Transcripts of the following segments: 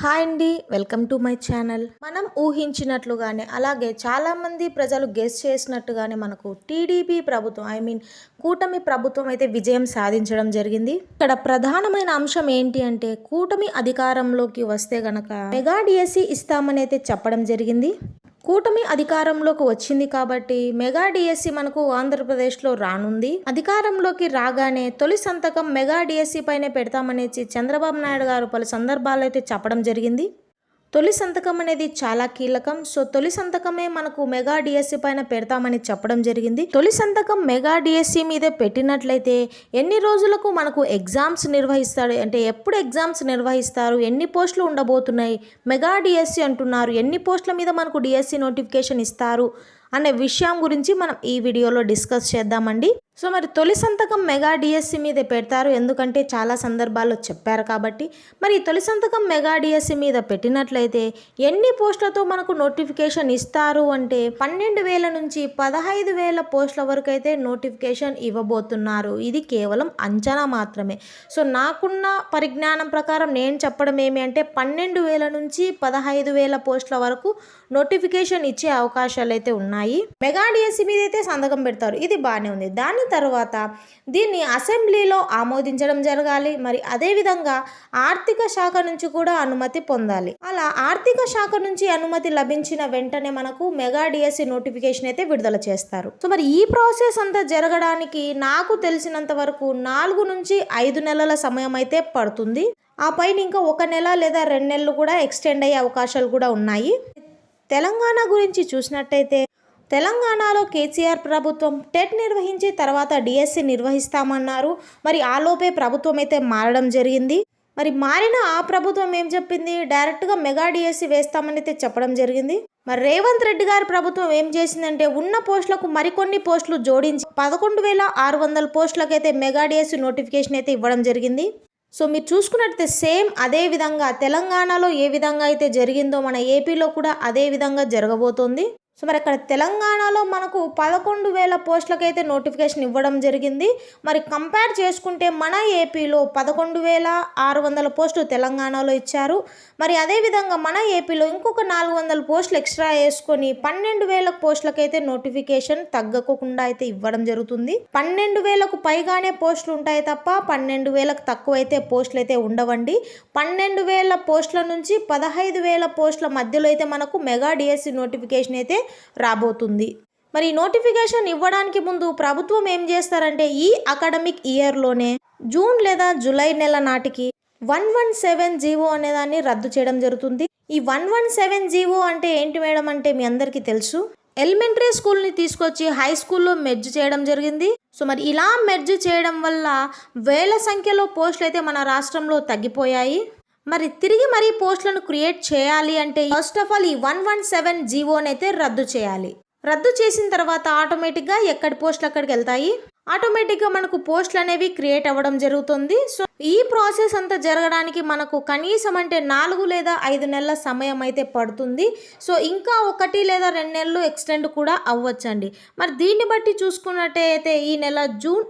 Hi అండి welcome to my channel. మనం ఊహించినట్లుగానే అలాగే చాలామంది ప్రజలు గెస్ చేసినట్టుగానే మనకు టీడీపీ ప్రభుత్వం ఐ మీన్ కూటమి ప్రభుత్వం అయితే విజయం సాధించడం జరిగింది. ఇక్కడ ప్రధానమైన అంశం ఏంటి అంటే కూటమి అధికారంలోకి వస్తే గనక మెగా డిఎస్సి ఇస్తామని అయితే చెప్పడం జరిగింది. కూటమి అధికారంలోకి వచ్చింది కాబట్టి మెగా డిఎస్సి మనకు ఆంధ్రప్రదేశ్లో రానుంది. అధికారంలోకి రాగానే తొలి సంతకం మెగా డిఎస్సి పైనే పెడతామనేసి చంద్రబాబు నాయుడు గారు పలు సందర్భాల్లో అయితే చెప్పడం జరిగింది. తొలి సంతకం అనేది చాలా కీలకం. సో తొలి సంతకమే మనకు మెగా డిఎస్సి పైన పెడతామని చెప్పడం జరిగింది. తొలి సంతకం మెగా డిఎస్సి మీదే పెట్టినట్లయితే ఎన్ని రోజులకు మనకు ఎగ్జామ్స్ నిర్వహిస్తాడు అంటే ఎప్పుడు ఎగ్జామ్స్ నిర్వహిస్తారు? ఎన్ని పోస్టులు ఉండబోతున్నాయి? మెగా డిఎస్సి అంటున్నారు. ఎన్ని పోస్టుల మీద మనకు డిఎస్సి నోటిఫికేషన్ ఇస్తారు? అనే విషయం గురించి మనం ఈ వీడియోలో డిస్కస్ చేద్దామండి. సో మరి తొలి సంతకం మెగా డిఎస్సి మీదే పెడతారు. ఎందుకంటే చాలా సందర్భాల్లో చెప్పారు కాబట్టి. మరి తొలి సంతకం మెగా డిఎస్సి మీద పెట్టినట్లయితే ఎన్ని పోస్టులతో మనకు నోటిఫికేషన్ ఇస్తారు అంటే పన్నెండు వేల నుంచి పదహైదు వేల పోస్టుల వరకు అయితే నోటిఫికేషన్ ఇవ్వబోతున్నారు. ఇది కేవలం అంచనా మాత్రమే. సో నాకున్న పరిజ్ఞానం ప్రకారం నేను చెప్పడం ఏమి అంటే పన్నెండు వేల నుంచి పదహైదు వేల పోస్టుల వరకు నోటిఫికేషన్ ఇచ్చే అవకాశాలు అయితే ఉన్నాయి. మెగా డిఎస్సి మీద అయితే సంతకం పెడతారు. ఇది బాగానే ఉంది. దాని తర్వాత దీన్ని అసెంబ్లీలో ఆమోదించడం జరగాలి. మరి అదేవిధంగా ఆర్థిక శాఖ నుంచి కూడా అనుమతి పొందాలి. అలా ఆర్థిక శాఖ నుంచి అనుమతి లభించిన వెంటనే మనకు మెగా డిఎస్సి నోటిఫికేషన్ అయితే విడుదల చేస్తారు. సో మరి ఈ ప్రాసెస్ అంతా జరగడానికి నాకు తెలిసినంత వరకు నాలుగు నుంచి ఐదు నెలల సమయం అయితే పడుతుంది. ఆ పైన ఇంకా ఒక నెల లేదా రెండు నెలలు కూడా ఎక్స్టెండ్ అయ్యే అవకాశాలు కూడా ఉన్నాయి. తెలంగాణ గురించి చూసినట్టయితే తెలంగాణలో కేసీఆర్ ప్రభుత్వం టెట్ నిర్వహించి తర్వాత డిఎస్సి నిర్వహిస్తామన్నారు. మరి ఆలోపే ప్రభుత్వం అయితే మారడం జరిగింది. మరి మారిన ఆ ప్రభుత్వం ఏం చెప్పింది? డైరెక్ట్గా మెగా డిఎస్సి వేస్తామని అయితే చెప్పడం జరిగింది. మరి రేవంత్ రెడ్డి గారి ప్రభుత్వం ఏం చేసిందంటే ఉన్న పోస్టులకు మరికొన్ని పోస్టులు జోడించి పదకొండు వేల ఆరు వందల పోస్టులకైతే మెగా డిఎస్సి నోటిఫికేషన్ అయితే ఇవ్వడం జరిగింది. సో మీరు చూసుకున్నట్టయితే సేమ్ అదే విధంగా తెలంగాణలో ఏ విధంగా అయితే జరిగిందో మన ఏపీలో కూడా అదే విధంగా జరగబోతోంది. సో మరి అక్కడ తెలంగాణలో మనకు పదకొండు వేల పోస్టులకైతే నోటిఫికేషన్ ఇవ్వడం జరిగింది. మరి కంపేర్ చేసుకుంటే మన ఏపీలో పదకొండు వేల ఆరు వందల పోస్టులు తెలంగాణలో ఇచ్చారు. మరి అదేవిధంగా మన ఏపీలో ఇంకొక నాలుగు వందల పోస్టులు ఎక్స్ట్రా వేసుకొని పన్నెండు వేల పోస్టులకైతే నోటిఫికేషన్ తగ్గకుండా అయితే ఇవ్వడం జరుగుతుంది. పన్నెండు వేలకు పైగానే పోస్టులు ఉంటాయి తప్ప పన్నెండు వేలకు తక్కువ అయితే పోస్టులు అయితే ఉండవండి. పన్నెండు వేల పోస్టుల నుంచి పదహైదు వేల పోస్టుల మధ్యలో అయితే మనకు మెగా డిఎస్సి నోటిఫికేషన్ అయితే రాబోతుంది. మరి నోటిఫికేషన్ ఇవ్వడానికి ముందు ప్రభుత్వం ఏం చేస్తారంటే ఈ అకాడమిక్ ఇయర్లోనే జూన్ లేదా జూలై నెల నాటికి వన్ వన్ సెవెన్ జీవో అనేదాన్ని రద్దు చేయడం జరుగుతుంది. ఈ వన్ వన్ సెవెన్ జీవో అంటే ఏంటి మేడం అంటే మీ అందరికీ తెలుసు. ఎలిమెంటరీ స్కూల్ని తీసుకొచ్చి హై స్కూల్లో మెర్జ్ చేయడం జరిగింది. సో మరి ఇలా మెర్జ్ చేయడం వల్ల వేల సంఖ్యలో పోస్టులు అయితే మన రాష్ట్రంలో తగ్గిపోయాయి. మరి తిరిగి మరి పోస్టులను క్రియేట్ చేయాలి అంటే ఫస్ట్ ఆఫ్ ఆల్ ఈ వన్ వన్ సెవెన్ జీవోని అయితే రద్దు చేయాలి. రద్దు చేసిన తర్వాత ఆటోమేటిక్గా ఎక్కడి పోస్టులు అక్కడికి వెళ్తాయి? ఆటోమేటిక్గా మనకు పోస్టులు అనేవి క్రియేట్ అవ్వడం జరుగుతుంది. సో ఈ ప్రాసెస్ అంతా జరగడానికి మనకు కనీసం అంటే నాలుగు లేదా ఐదు నెలల సమయం అయితే పడుతుంది. సో ఇంకా ఒకటి లేదా రెండు నెలలు ఎక్స్టెండ్ కూడా అవ్వచ్చండి. మరి దీన్ని బట్టి చూసుకున్నట్టయితే ఈ నెల June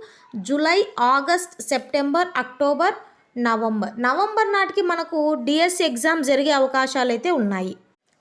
July August September October November. November నాటికి మనకు డిఎస్సి ఎగ్జామ్ జరిగే అవకాశాలు అయితే ఉన్నాయి.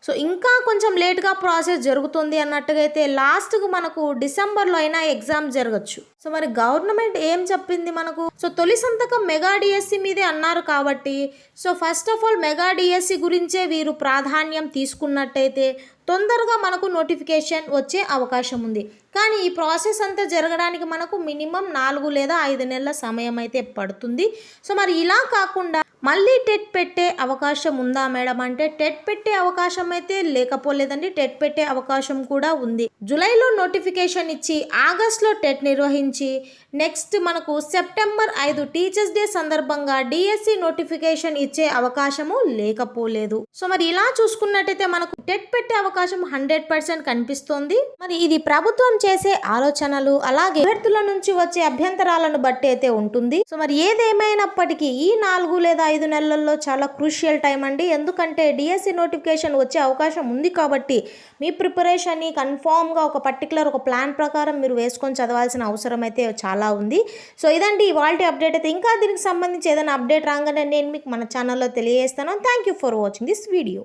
సో ఇంకా కొంచెం లేట్గా ప్రాసెస్ జరుగుతుంది అన్నట్టుగా అయితే లాస్ట్కు మనకు డిసెంబర్లో అయినా ఎగ్జామ్ జరగచ్చు. సో మరి గవర్నమెంట్ ఏం చెప్పింది మనకు? సో తొలి సంతకం మెగా డిఎస్సి మీదే అన్నారు కాబట్టి so first of all mega DSC గురించే వీరు ప్రాధాన్యం తీసుకున్నట్టయితే తొందరగా మనకు నోటిఫికేషన్ వచ్చే అవకాశం ఉంది. కానీ ఈ ప్రాసెస్ అంతా జరగడానికి మనకు మినిమం నాలుగు లేదా ఐదు నెలల సమయం అయితే పడుతుంది. సో మరి ఇలా కాకుండా మళ్ళీ టెట్ పెట్టే అవకాశం ఉందా మేడం? అంటే టెట్ పెట్టే అవకాశం అయితే లేకపోలేదండి. టెట్ పెట్టే అవకాశం కూడా ఉంది. జూలైలో నోటిఫికేషన్ ఇచ్చి ఆగస్ట్లో టెట్ నిర్వహించి నెక్స్ట్ మనకు సెప్టెంబర్ ఐదు టీచర్స్ డే సందర్భంగా డిఎస్సి నోటిఫికేషన్ ఇచ్చే అవకాశము లేకపోలేదు. సో మరి ఇలా చూసుకున్నట్టయితే మనకు టెట్ పెట్టే అవకాశం హండ్రెడ్ పర్సెంట్ కనిపిస్తోంది. మరి ఇది ప్రభుత్వం చేసే ఆలోచనలు అలాగే అభ్యర్థుల నుంచి వచ్చే అభ్యంతరాలను బట్టి అయితే ఉంటుంది. సో మరి ఏదేమైనప్పటికీ ఈ నాలుగు లేదా ఐదు నెలల్లో చాలా క్రూషియల్ టైం అండి. ఎందుకంటే డిఎస్సి నోటిఫికేషన్ వచ్చే అవకాశం ఉంది కాబట్టి మీ ప్రిపరేషన్ని కన్ఫామ్గా ఒక పర్టికులర్ ఒక ప్లాన్ ప్రకారం మీరు వేసుకొని చదవాల్సిన అవసరం అయితే చాలా ఉంది. సో ఇదండి ఇవాళ అప్డేట్ అయితే. ఇంకా దీనికి సంబంధించి ఏదైనా అప్డేట్ రాగానే నేను మీకు మన ఛానల్లో తెలియజేస్తాను. Thank you for watching this video.